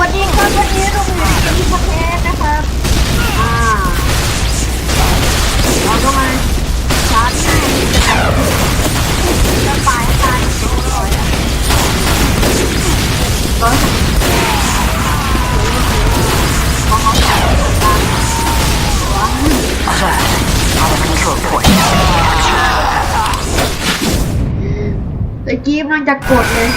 วัสดีครับวันนี้เราอยู่ที่ประเทศนะครับอ่าเราก็มาชาร์จให้จะไปลายตายร้อยอะร้อยพอเขาใส่ตามว้าวตะกี้มันจะกดเลย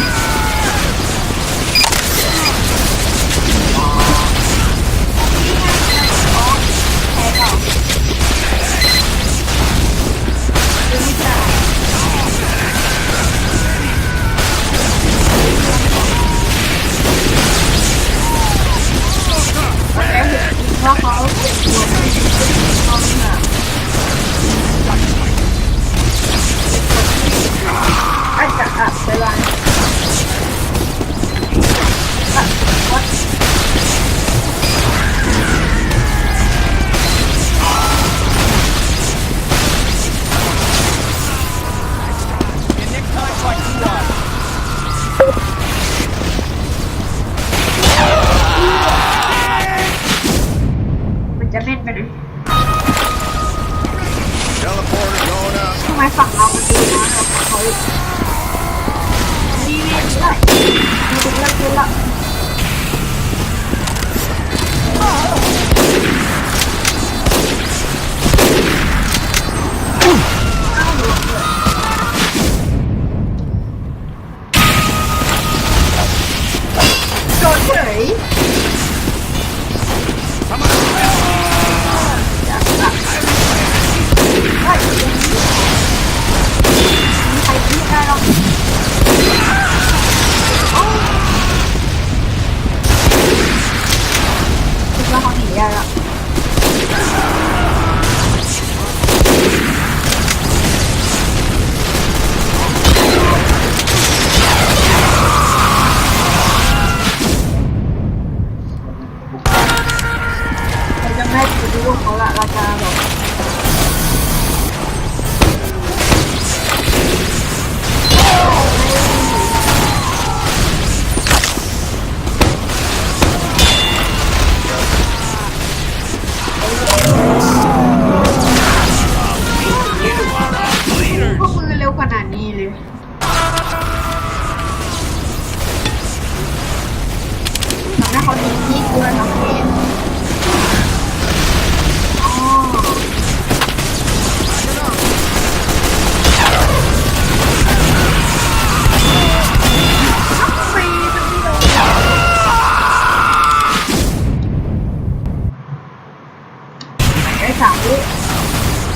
ได้สามวิ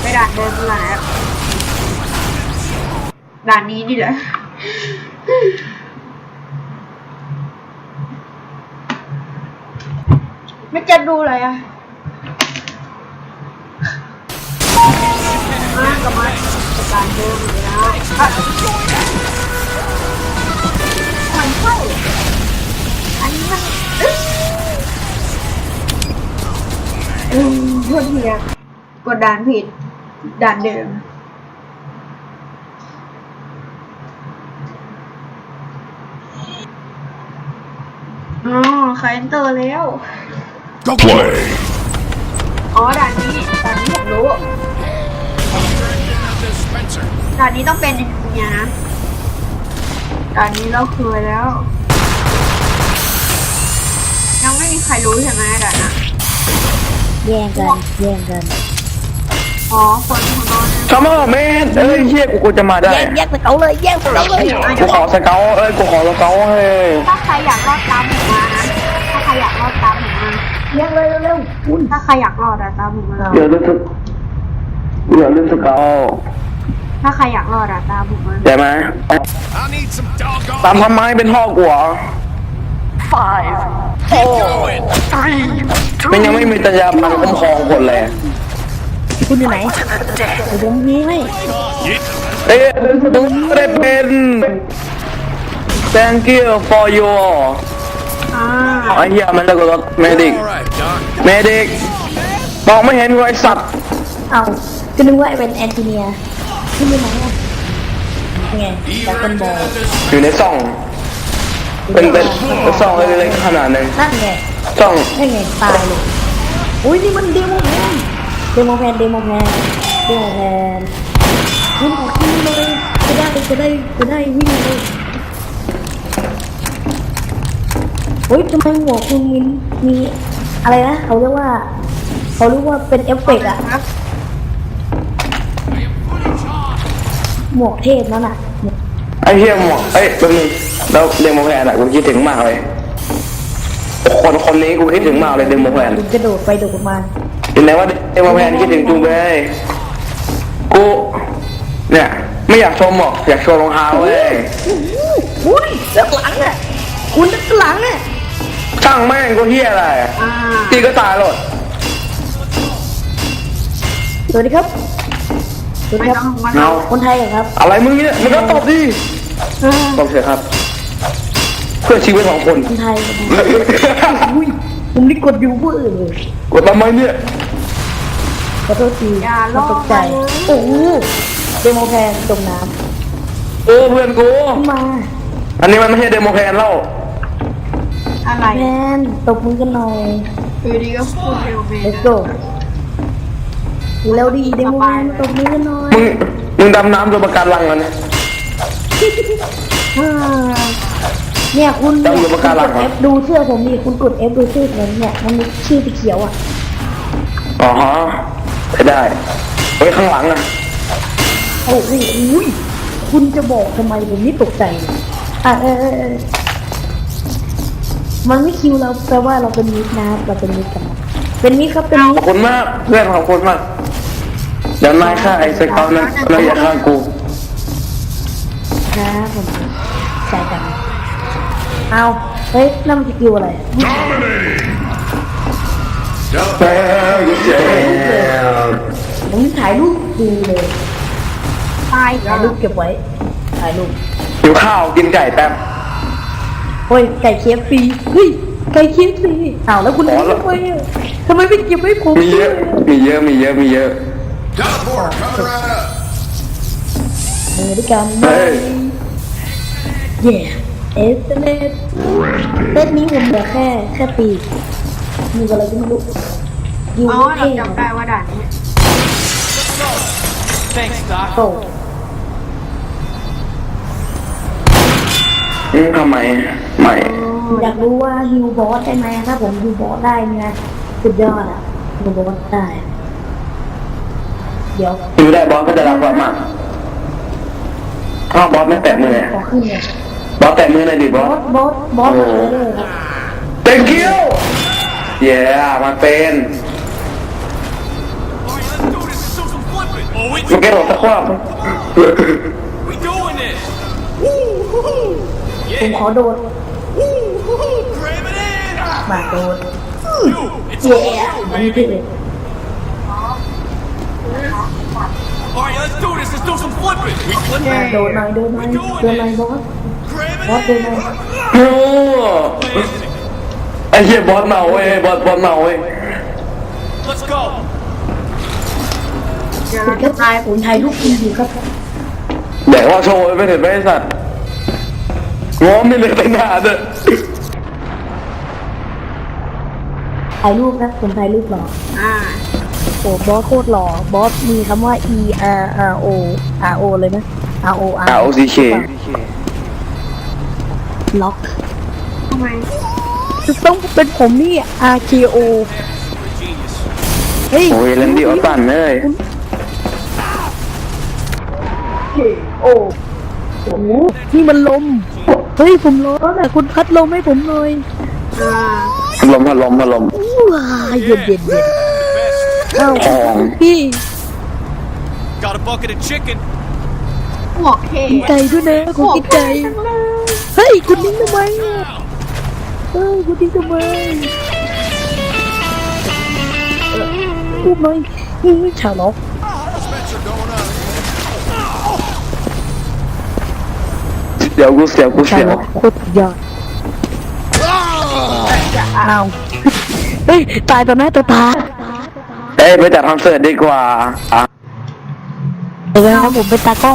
ไปด่านเดิมาแล้วด่านนี้นี่แหละไม่จะดูอะไรอะมากกับมาด่านเดิมอยู่แล้วอะ อโทษทีอะกดด่านผิดด่านเดิมอ๋อคาเอนเตอร์แล้ว Go play. อ๋อด่านนี้ด่านนี้ผมรู้ Dispenser. ด่านนี้ต้องเป็นเนี่ยนะด่านนี้เราเคยแล้ว ยังไม่มีใครรู้ใช่ไหมด่านน่ะ แย่งกันแย่งกันอ๋อคนคนน้อยนะ come on man เอ้ยเฮียกูกูจะมาได้แย่งแย่งไปเขาเลยแย่งไปเขาเลยกูขอสเกลเอ้ยกูขอสเกลเฮ้ยถ้าใครอยากรอดตามผมมานะถ้าใครอยากรอดตามผมมาแย่งเลยเร็วถ้าใครอยากรอดอะตามผมมาเดี๋ยวลืมสเดี๋ยวลืมสเกลถ้าใครอยากรอดอะตามผมมาใช่ไหม I need some doggone. ตามทำไมเป็นพ่อกูเหรอ Keep going. มันยังไม่มีตัญญาพันคุ้มครองคนเลยๆคุณอยู่ไหนไอ้ดวงนี้ไม่เอ้ยดูไม่ได้เป็น thank you for your อ่าไอ้เหี้ยมันตะกุกเมดิก All right, Doc. เมดิกมองไม่เห็นกูไอ้สัตว์เอาก็นึกว่าเป็นแอนโทเนียที่อยู่ไหนอะไงดักเบิลบอลอยู่ในซ่อง เป็นเป็นซองเล็กๆขนาดนึงนั่นไงซองนั่นไงตายเลยอุ้ยนี่มันเดโมแพนเดโมแพนเดโมแพนเดโมแพนคุณขอขึ้นเลยจะได้จะได้จะได้วิ่งเลยเฮ้ยทำไมหัวคุณมีมีอะไรนะเขาเรียกว่าเขาเรียกว่าเป็นเอฟเฟกต์อะหมวกเทพนั่นอะไอ้เหี้ยหมวกเอ้ยแป๊บนึง แล้วเดโมแพนอะกูคิดถึงมากเลยคนคนนี้กูคิดถึงมากเลยเดโมแพนคุณกระโดดไปโดดมาเห็นไหมว่าเดโมแพนคิดถึงจุงเบยกูเนี่ยไม่อยากชมหรอกอยากโชว์รองเท้าเว้ยอุ้ยแล้วหลังอะคุณแล้วหลังอะช่างแม่งกูเฮียอะไรอ่าตีก็ตายหลดสวัสดีครับสวัสดีไม่คต้รัอบงมาเอาคนไทยเหรอครับ อะไรมึงเนี่ยมึงก็ตบดิตบเถอะครับเพื่อชีวิตของคนคนไทยคนไทยอุ้ยผมได้กดอยู่เพื่อเลยกดทำไมเนี่ยขอโทษทีอย่าลไม่อกตกใจมาเลยโอ้โหเดโมแพนจมน้เออเพื่อนกูำมาอันนี้มันไม่ใช่เดโมแพนแล้วอะไรแพนตบมือกันหน่อยคือดีก็พูดเร็วไป let's go แล้วดีเดโมแพนตบมือกันหน่อยมึงมึงดำน้ำตัวประกันลังมันยอ่า เนี่ยคุณจำอยู่ปะการังกด F ดูเสื้อผมดิคุณกด F ดูเสื้อผมเนี่ยมันมีชื่อสีเขียวอะอ๋อฮะไม่ได้เฮ้ยข้างหลังอะโอ้โหอุ้ยคุณจะบอกทำไมผมนี่ตกใจเลยอะเออเออเออมันไม่คิวเราแปลว่าเราเป็นมิตรนะเราเป็นมิตรกันนะเป็นมิตรครับเป็นมิขตอบรคุณมากเพื่อนขอบคุณมากเดี๋ยวนายฆ่าไอ้สเกานั้นนายอย่าฆ่ากูนะผมใส่กัน เอาเฮ้ยนั่นมันสกิลอะไรแม่กูเจ็บผมถ่ายรูปดูเลยตายถ่ายรูปเก็บไว้ ถ่ายรูปหิวข้าวกินไก่แป๊บเฮ้ยไก่เคฟฟรีเฮ้ยไก่เคฟฟรีอ้าวแล้วคุณอ๋อทำไมอะทำไมไม่เก็บไว้ผมมีเยอะ มีเยอะ มีเยอะ มีเยอะ Teleport, cover right up. เออด้วยกันเฮ้ย เย่ เอสเนสเซตนี้ผมเหลือแค่แค่ปีกมีอะไรก็ไม่รู้ยูอ๋อเท่เราจำได้ว่าด่านนี้โตอืมทำไมไม่อยากรู้ว่าฮิวบอสได้ไหมถ้าผมฮิวบอสได้เนี่ยสุดยอดอะฮิวบอสได้ เดี๋ยวอยู่ได้บอสก็จะรักบอสมากอ้าวบอสไม่แตะมือเลยขอขึ้นเลย บอสแตะมือเลยดิบบออสสบอสบอสเลยเลยครับ thank you เย้มาเป็น Oh, we เมื่อกี้ผมตะครอบ we doing this. ผมขอโดด Cram it in. มาโดด You, it's เย้ all you, มันนี่ baby. เลย All right, let's do this. Let's do some flipping. We flipping. โดดหน่อยโดดหน่อยโดดหน่อยบอส Cram บอส it โดดหน่อยโอ้ in. ไอ้เหี้ยบอสเมาเว้ยบอสบอสเมาเว้ย Let's go. เดี๋ยวคุเราณจะก็ตายผมถ่ายรูปคุณอยู่ครับแดกว่าโชว์ไปเถิดไปไอ้สัตว์ง้อไม่เหลยตั้งนานเลยถ่ายรูปนะผมถ่ายรูปหล่ออ่าโอ้บอสโคตรหล่อบอสมีคำว่า E R R O R O เลยนะ R O R เอาซีเค ล็อกทำไมจะต้องเป็นผมนี่ R K O เฮ้ยโอ้ยเลนดี้ออตตันเลยโอ้โหนี่มันลม เฮ้ยผมร้อนอะคุณพัดลมให้ผมหน่อยอ่าพัดลมพัดลมพัดลมว้าเย็นเย็นเย็นอ้าวทองพี่ Got a bucket of chicken. หมวกเท่กินไก่ด้วยนะคุณกินไก่เฮ้ยคุณนิ่งทำไมอะเฮ้ยคุณนิ่งทำไมเอ่อพูดหน่อยเฮ้ยชาวล็อก Spencer going on. เดี๋ยวกูเสียวกูชาเสียวล็อกโคตรยอดอ้าวเฮ้ยตายต่อหน้าต่อตาเอ้ยไปจัดคอนเสิร์ตดีกว่าอะเดี๋ยวนะครับผมเป็นตากล้อง